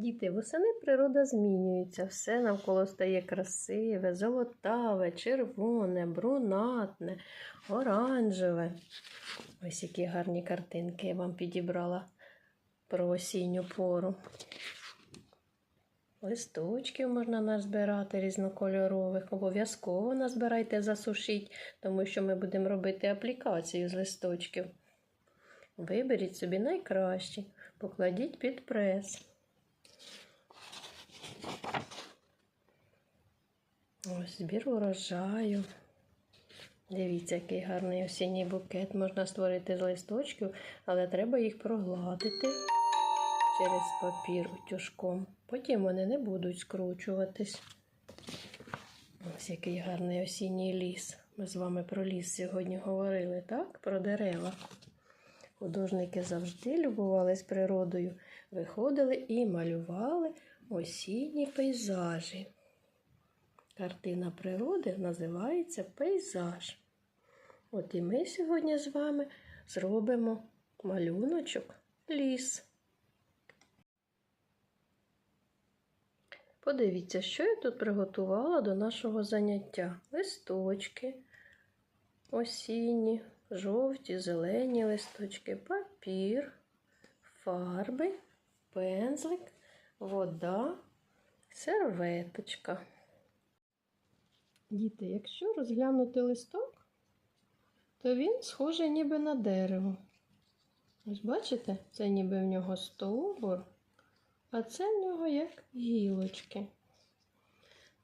Діти, восени природа змінюється, все навколо стає красиве, золотаве, червоне, брунатне, оранжеве. Ось які гарні картинки я вам підібрала про осінню пору. Листочків можна назбирати різнокольорових. Обов'язково назбирайте, засушіть, тому що ми будемо робити аплікацію з листочків. Виберіть собі найкращі, покладіть під прес. Ось збір урожаю. Дивіться, який гарний осінній букет можна створити з листочків, але треба їх прогладити через папір утюжком. Потім вони не будуть скручуватись. Ось який гарний осінній ліс. Ми з вами про ліс сьогодні говорили, так? Про дерева. Художники завжди любувались природою, виходили і малювали осінні пейзажі. Картина природи називається пейзаж. От і ми сьогодні з вами зробимо малюночок ліс. Подивіться, що я тут приготувала до нашого заняття. Листочки осінні, жовті, зелені листочки, папір, фарби, пензлик, вода, серветочка. Діти, якщо розглянути листок, то він схожий ніби на дерево. Ось бачите, це ніби в нього стовбур, а це в нього як гілочки.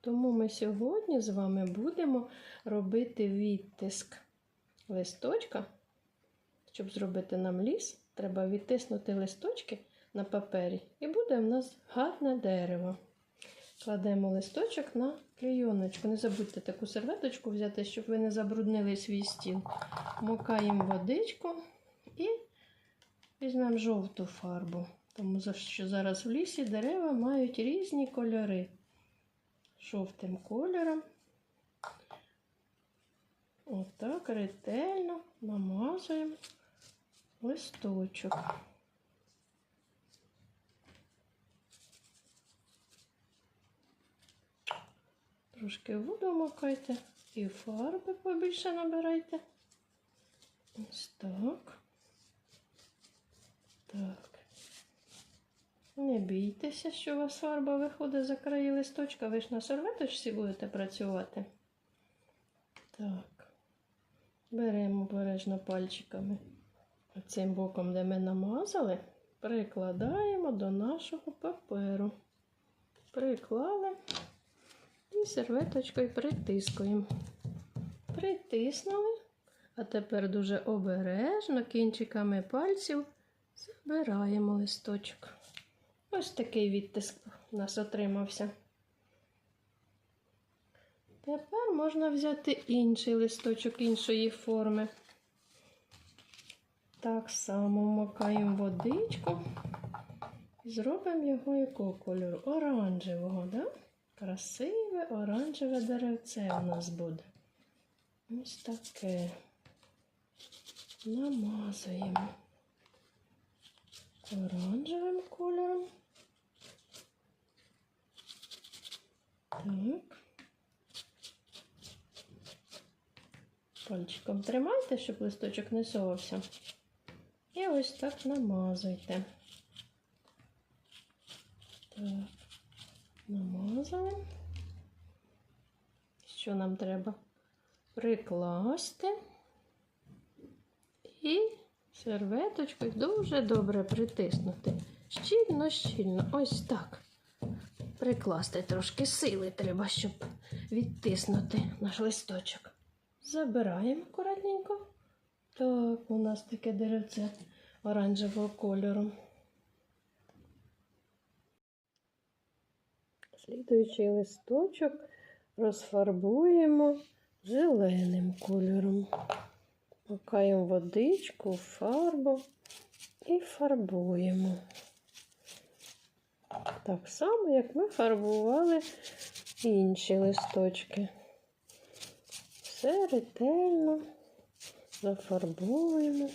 Тому ми сьогодні з вами будемо робити відтиск листочка. Щоб зробити нам ліс, треба відтиснути листочки на папері, і буде в нас гарне дерево. Кладемо листочок на клейоночку. Не забудьте таку серветочку взяти, щоб ви не забруднили свій стіл. Мокаємо водичку і візьмемо жовту фарбу. Тому що зараз в лісі дерева мають різні кольори. Жовтим кольором. Отак ретельно намазуємо листочок. Трошки воду макайте і фарби побільше набирайте. Ось так. Так. Не бійтеся, що у вас фарба виходить за краї листочка. Ви ж на серветочці будете працювати. Так. Беремо обережно пальчиками цим боком, де ми намазали, прикладаємо до нашого паперу. Приклали і серветочкою притискуємо. Притиснули, а тепер дуже обережно кінчиками пальців забираємо листочок. Ось такий відтиск у нас отримався. Тепер можна взяти інший листочок іншої форми. Так само вмикаємо водичку і зробимо його якого кольору? Оранжевого, да? Красиве оранжеве деревце у нас буде. Ось таке. Намазуємо оранжевим кольором. Так. Пальчиком тримайте, щоб листочок не совався. І ось так намазуйте. Так, намазали. Що нам треба? Прикласти і серветочкою дуже добре притиснути. Щільно, щільно. Ось так. Прикласти трошки сили треба, щоб відтиснути наш листочок. Забираємо акуратненько. Так, у нас таке деревце оранжевого кольору. Слідуючий листочок розфарбуємо зеленим кольором. Макаємо водичку, фарбу і фарбуємо. Так само, як ми фарбували інші листочки. Все ретельно зафарбуємо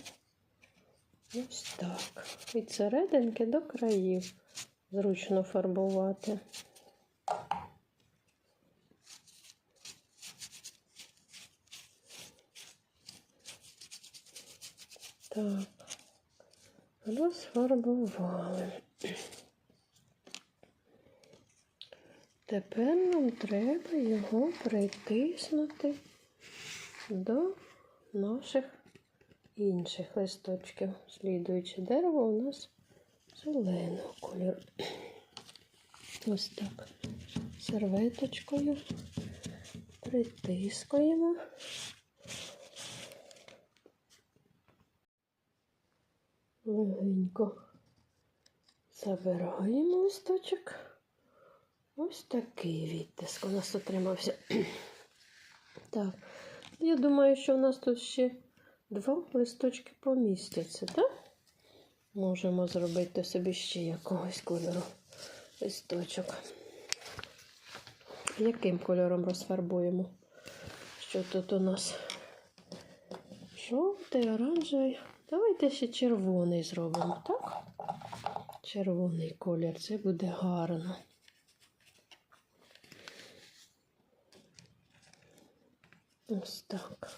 ось так. Від серединки до країв. зручно фарбувати. Так, розфарбували. Тепер нам треба його притиснути до наших інших листочків. Слідуюче дерево у нас зеленого кольору. Ось так. Серветочкою притискуємо. Легенько забираємо листочок. Ось такий відтиск у нас отримався. Так, я думаю, що у нас тут ще два листочки помістяться, так? Можемо зробити собі ще якогось кольору листочок. Яким кольором розфарбуємо? Що тут у нас? Жовтий, оранжевий. Давайте ще червоний зробимо, так? Червоний колір, це буде гарно. Ось так.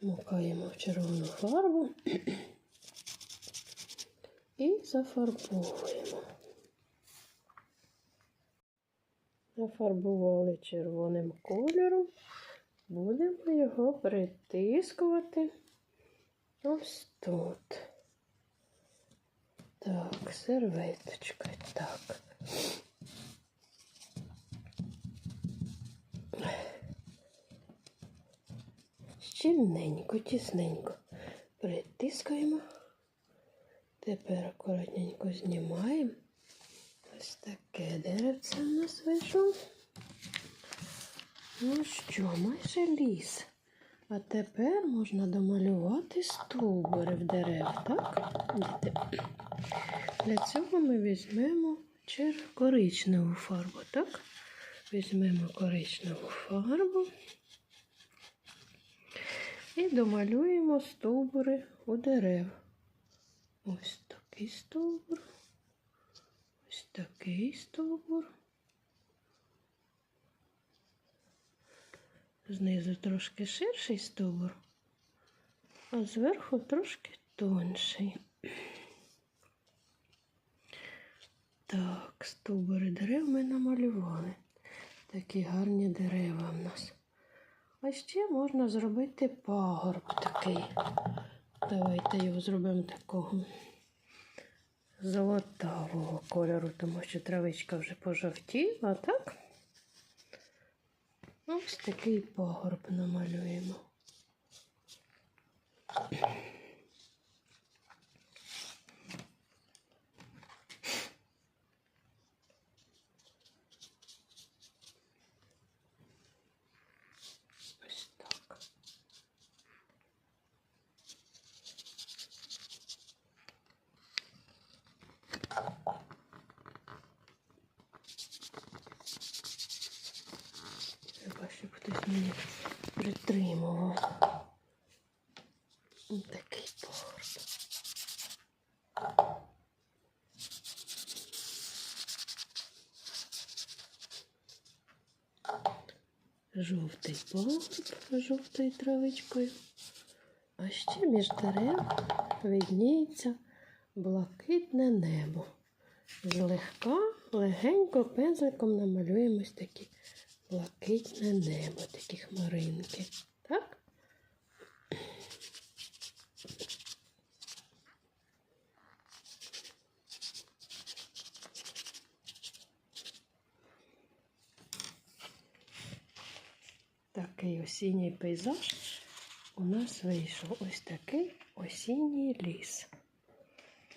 Мукаємо в червону фарбу і зафарбовуємо. Зафарбували червоним кольором. Будемо його притискувати ось тут. Так, серветочкою. Так. Щільненько, тісненько притискаємо. Тепер акуратненько знімаємо. Ось таке деревце у нас вийшло. Ну що, майже ліс. А тепер можна домалювати стовбури в дерев, так? Для цього ми візьмемо коричневу фарбу, так? Візьмемо коричневу фарбу. І домалюємо стовбури у дерев. Ось такий стовбур. Ось такий стовбур. Знизу трошки ширший стовбур, а зверху трошки тонший. Так, стовбури дерев ми намалювали. Такі гарні дерева в нас. А ще можна зробити пагорб такий. Давайте його зробимо такого золотавого кольору, тому що травичка вже пожовтіла, так? Ось такий погорб намалюємо. Ось так. Треба, щоб хтось мені притримував. Ось Такий пагорб. Жовтий пагорб жовтою травичкою. А ще між дерев видніється блакитне небо. Злегка, легенько пензликом намалюємо ось такі блакитне небо, такі хмаринки. Так? Такий осінній пейзаж у нас вийшов ось такий осінній ліс.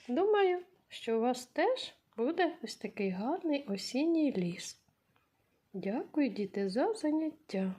Думаю, що у вас теж буде ось такий гарний осінній ліс. Дякую, діти, за заняття.